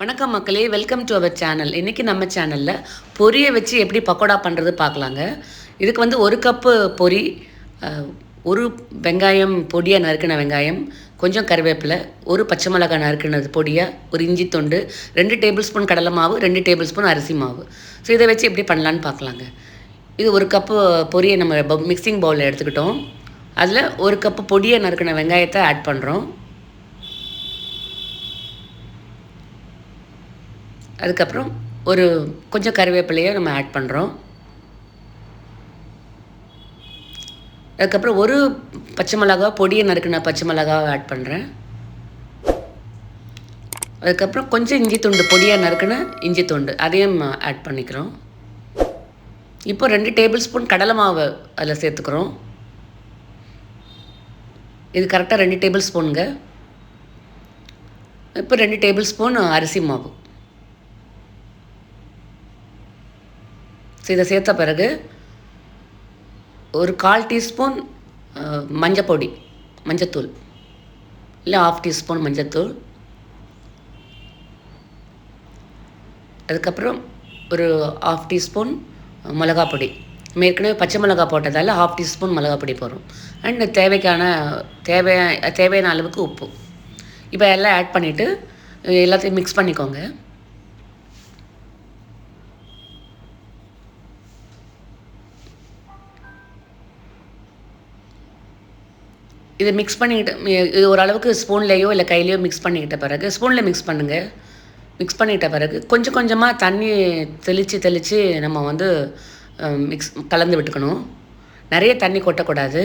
வணக்கம் மக்களே welcome to our channel இன்றைக்கி நம்ம சேனலில் பொரியை வச்சு எப்படி பக்கோடா பண்ணுறது பார்க்கலாங்க. இதுக்கு வந்து ஒரு கப்பு பொரி ஒரு வெங்காயம் பொடியாக நறுக்கின வெங்காயம் கொஞ்சம் கருவேப்பிலை ஒரு பச்சை மிளகாய் நறுக்கினது பொடியாக ஒரு இஞ்சி தொண்டு ரெண்டு டேபிள் ஸ்பூன் கடலை மாவு ரெண்டு டேபிள் ஸ்பூன் அரிசி மாவு. ஸோ இதை வச்சு எப்படி பண்ணலான்னு பார்க்கலாங்க. இது ஒரு கப்பு பொரியை நம்ம மிக்சிங் பவுலில் எடுத்துக்கிட்டோம். அதில் ஒரு கப்பு பொடியை நறுக்கின வெங்காயத்தை ஆட் பண்ணுறோம் அதுக்கப்புறம் ஒரு கொஞ்சம் கருவேப்பிலையோ நம்ம ஆட் பண்ணுறோம் அதுக்கப்புறம் ஒரு பச்சை மிளகா பொடியை நறுக்கின பச்சை மிளகாவை ஆட் பண்ணுறேன் அதுக்கப்புறம் கொஞ்சம் இஞ்சி துண்டு பொடியாக நறுக்கின இஞ்சி துண்டு அதையும் ஆட் பண்ணிக்கிறோம். இப்போ ரெண்டு டேபிள் ஸ்பூன் கடலை மாவு அதில் சேர்த்துக்கிறோம். இது கரெக்டாக ரெண்டு டேபிள் ஸ்பூனுங்க இப்போ ரெண்டு டேபிள் ஸ்பூன் அரிசி மாவு. ஸோ இதை சேர்த்த பிறகு ஒரு கால் டீஸ்பூன் மஞ்சப்பொடி மஞ்சத்தூள். இல்லை ஆஃப் டீஸ்பூன் மஞ்சத்தூள். அதுக்கப்புறம் ஒரு ஆஃப் டீஸ்பூன் மிளகா பொடி நம்ம ஏற்கனவே பச்சை மிளகா போட்டதால் ஹாஃப் டீஸ்பூன் மிளகா பொடி போடுறோம். அண்ட் தேவைக்கான தேவையான தேவையான அளவுக்கு உப்பு. இப்போ எல்லாம் ஆட் பண்ணிவிட்டு எல்லாத்தையும் மிக்ஸ் பண்ணிக்கோங்க. இதை மிக்ஸ் பண்ணிக்கிட்டு இது ஓரளவுக்கு ஸ்பூன்லேயோ இல்லை கையிலையோ மிக்ஸ் பண்ணிக்கிட்ட பிறகு ஸ்பூனில் மிக்ஸ் பண்ணுங்கள் மிக்ஸ் பண்ணிக்கிட்ட பிறகு கொஞ்சம் கொஞ்சமாக தண்ணி தெளித்து தெளித்து நம்ம வந்து மிக்ஸ் கலந்து விட்டுக்கணும். நிறைய தண்ணி கொட்டக்கூடாது.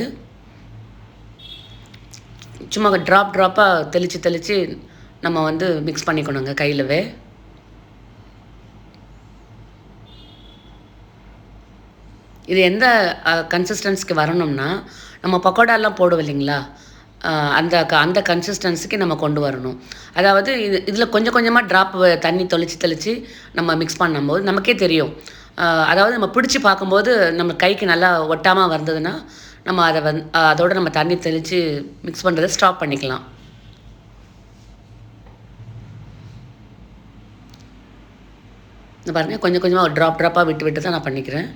சும்மா ட்ராப் ட்ராப்பாக தெளித்து தெளித்து நம்ம வந்து மிக்ஸ் பண்ணிக்கணுங்க கையிலவே. இது எந்த கன்சிஸ்டன்சிக்கு வரணும்னா நம்ம பக்கோடாலாம் போடுவோம் இல்லைங்களா? அந்த க- அந்த கன்சிஸ்டன்சிக்கு நம்ம கொண்டு வரணும். அதாவது இது இதில் கொஞ்சம் கொஞ்சமாக ட்ராப் தண்ணி தெளித்து தெளித்து நம்ம மிக்ஸ் பண்ணும்போது நமக்கே தெரியும். அதாவது நம்ம பிடிச்சி பார்க்கும்போது நம்ம கைக்கு நல்லா ஒட்டாமல் வந்ததுன்னா நம்ம அதை வந் அதோடு அதோட நம்ம தண்ணி தெளித்து மிக்ஸ் பண்ணுறதை ஸ்டாப் பண்ணிக்கலாம். இந்த பாருங்கள் கொஞ்சம் கொஞ்சமாக ஒரு ட்ராப் ட்ராப்பாக விட்டு விட்டு தான் நான் பண்ணிக்கிறேன்.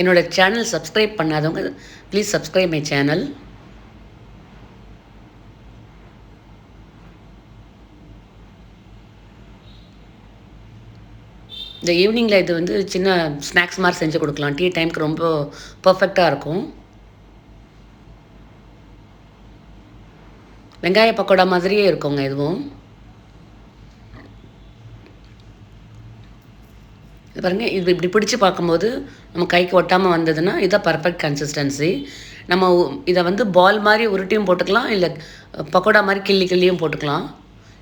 என்னோட சேனல் சப்ஸ்கிரைப் பண்ணாதவங்க ப்ளீஸ் சப்ஸ்கிரைப் மை சேனல் இந்த ஈவினிங்கில் இது வந்து சின்ன ஸ்நாக்ஸ் மாதிரி செஞ்சு கொடுக்கலாம். டீ டைமுக்கு ரொம்ப பர்ஃபெக்டாக இருக்கும். வெங்காய பக்கோடா மாதிரியே இருக்குங்க இதுவும். இது பாருங்கள் இது இப்படி பிடிச்சி பார்க்கும்போது நம்ம கைக்கு ஒட்டாமல் வந்ததுன்னா இதான் பர்ஃபெக்ட் கன்சிஸ்டன்சி நம்ம உ- இதை வந்து பால் மாதிரி உருட்டியும் போட்டுக்கலாம் இல்லை பக்கோடா மாதிரி கிள்ளி கிள்ளியும் போட்டுக்கலாம்.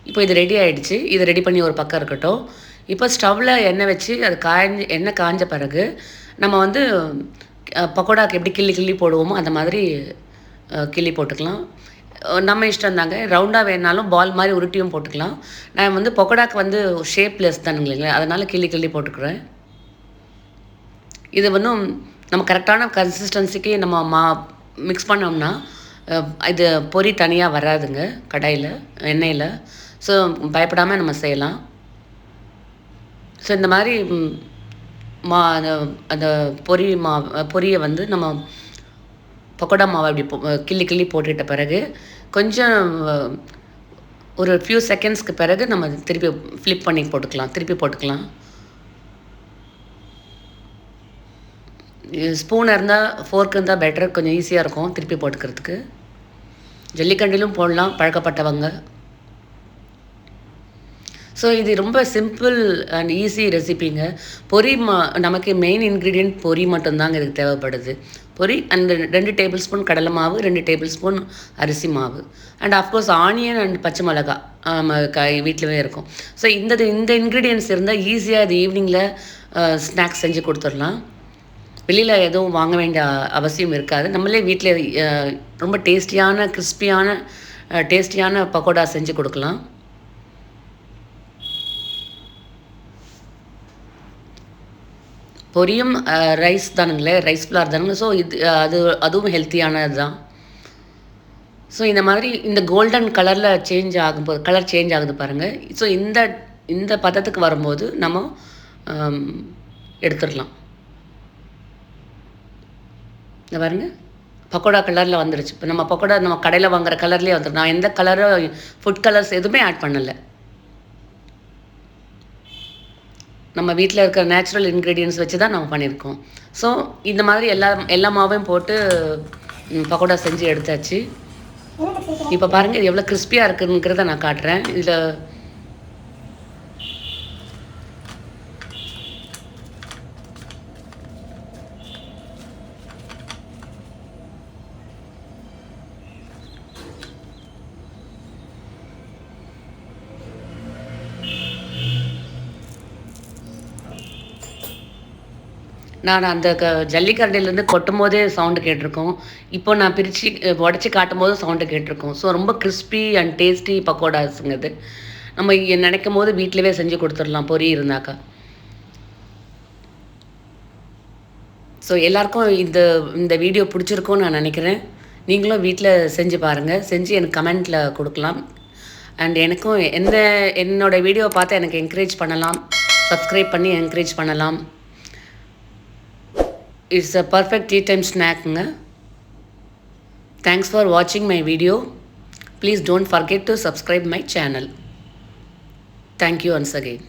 இப்போ இது ரெடி ஆகிடுச்சு இதை ரெடி பண்ணி ஒரு பக்கம் இருக்கட்டும். இப்போ ஸ்டவ்வில் எண்ணெய் வச்சு அது காய்ஞ்சி எண்ணெய் காய்ஞ்ச பிறகு நம்ம வந்து பக்கோடாக்கு எப்படி கிள்ளி கிள்ளி போடுவோமோ அந்த மாதிரி கிள்ளி போட்டுக்கலாம். நம்ம இஷ்டம் தாங்க ரவுண்டாக வேணாலும் பால் மாதிரி உருட்டியும் போட்டுக்கலாம். நான் வந்து பொக்கடாக்கு வந்து ஷேப்லெஸ் தானுங்களேங்க அதனால் கிள்ளி கிள்ளி போட்டுக்கிறேன். இது வந்து நம்ம கரெக்டான கன்சிஸ்டன்சிக்கு நம்ம மா மிக்ஸ் பண்ணோம்னா இது பொரி தனியாக வராதுங்க கடாயில் எண்ணெயில். ஸோ பயப்படாமல் நம்ம செய்யலாம். ஸோ இந்த மாதிரி மா அந்த அந்த பொரி மா பொரியை வந்து நம்ம பக்கோடா மாவை அப்படி போ- கிள்ளி கிள்ளி போட்டுட்ட பிறகு கொஞ்சம் ஒரு ஃபியூ செகண்ட்ஸ்க்கு பிறகு நம்ம திருப்பி ஃப்ளிப் பண்ணி போட்டுக்கலாம். திருப்பி போட்டுக்கலாம். ஸ்பூன் இருந்தால் ஃபோர்க் இருந்தால் பெட்டர் கொஞ்சம் ஈஸியாக இருக்கும் திருப்பி போட்டுக்கிறதுக்கு. ஜல்லிக்கண்டிலும் போடலாம் பழக்கப்பட்டவங்க. ஸோ இது ரொம்ப சிம்பிள் அண்ட் ஈஸி ரெசிபிங்க பொரி மா நமக்கு மெயின் இன்க்ரீடியன்ட் பொரி மட்டும்தாங்க இதுக்கு தேவைப்படுது. பொரி அண்ட் ரெண்டு டேபிள் ஸ்பூன் கடலை மாவு ரெண்டு டேபிள் ஸ்பூன் அரிசி மாவு. அண்ட் அஃப்கோர்ஸ் ஆனியன் அண்ட் பச்சை மிளகா கை க வீட்டிலவே இருக்கும். ஸோ இந்த இந்த இன்க்ரீடியன்ஸ் இருந்தால் ஈஸியாக இது ஈவினிங்கில் ஸ்நாக்ஸ் செஞ்சு கொடுத்துடலாம். வெளியில் எதுவும் வாங்க வேண்டிய அவசியம் இருக்காது. நம்மளே வீட்டில் ரொம்ப டேஸ்டியான கிறிஸ்பியான டேஸ்டியான பக்கோடா செஞ்சு கொடுக்கலாம். பொரியும் ரைஸ் தானுங்களே ரைஸ் ஃப்ளார் தானுங்க ஸோ இது அது அதுவும் ஹெல்த்தியானது தான் ஸோ இந்த மாதிரி இந்த கோல்டன் கலரில் சேஞ்ச் ஆகும்போது கலர் சேஞ்ச் ஆகுது பாருங்கள் ஸோ இந்த இந்த பதத்துக்கு வரும்போது நம்ம எடுத்துடலாம். இந்த பாருங்கள் பக்கோடா கலரில் வந்துடுச்சு இப்போ நம்ம பக்கோடா நம்ம கடையில் வாங்குற கலர்லேயே வந்துடும் நான் எந்த கலரும் ஃபுட் கலர்ஸ் எதுவுமே ஆட் பண்ணலை. நம்ம வீட்டில் இருக்கிற நேச்சுரல் இன்க்ரீடியன்ஸ் வச்சு தான் நம்ம பண்ணியிருக்கோம். ஸோ இந்த மாதிரி எல்லா எல்லா மாவையும் போட்டு பக்கோடா செஞ்சு எடுத்தாச்சு. இப்போ பாருங்கள் இது எவ்வளோ கிறிஸ்பியாக இருக்குங்கிறத நான் காட்டுறேன். இதில் நான் அந்த க ஜல்லிக்கரண்டிலேருந்து கொட்டும் போதே சவுண்டு கேட்டிருக்கோம். இப்போ நான் பிரித்து உடச்சி காட்டும் போது சவுண்டு கேட்டிருக்கோம். ஸோ ரொம்ப கிறிஸ்பி அண்ட் டேஸ்டி பக்கோடாஸுங்க இது நம்ம நினைக்கும் போது வீட்டிலவே செஞ்சு கொடுத்துடலாம். பொறி இருந்தாக்கா ஸோ எல்லாருக்கும் இந்த இந்த வீடியோ பிடிச்சிருக்கும்னு நான் நினைக்கிறேன். நீங்களும் வீட்டில் செஞ்சு பாருங்கள் செஞ்சு எனக்கு கமெண்ட்டில் கொடுக்கலாம். அண்ட் எனக்கும் எந்த என்னோடய வீடியோ பார்த்து எனக்கு என்கரேஜ் பண்ணலாம். சப்ஸ்கிரைப் பண்ணி என்கரேஜ் பண்ணலாம். It's a perfect tea time ஸ்நாக்குங்க thanks for வாட்சிங் my video please don't forget to subscribe my channel thank you once again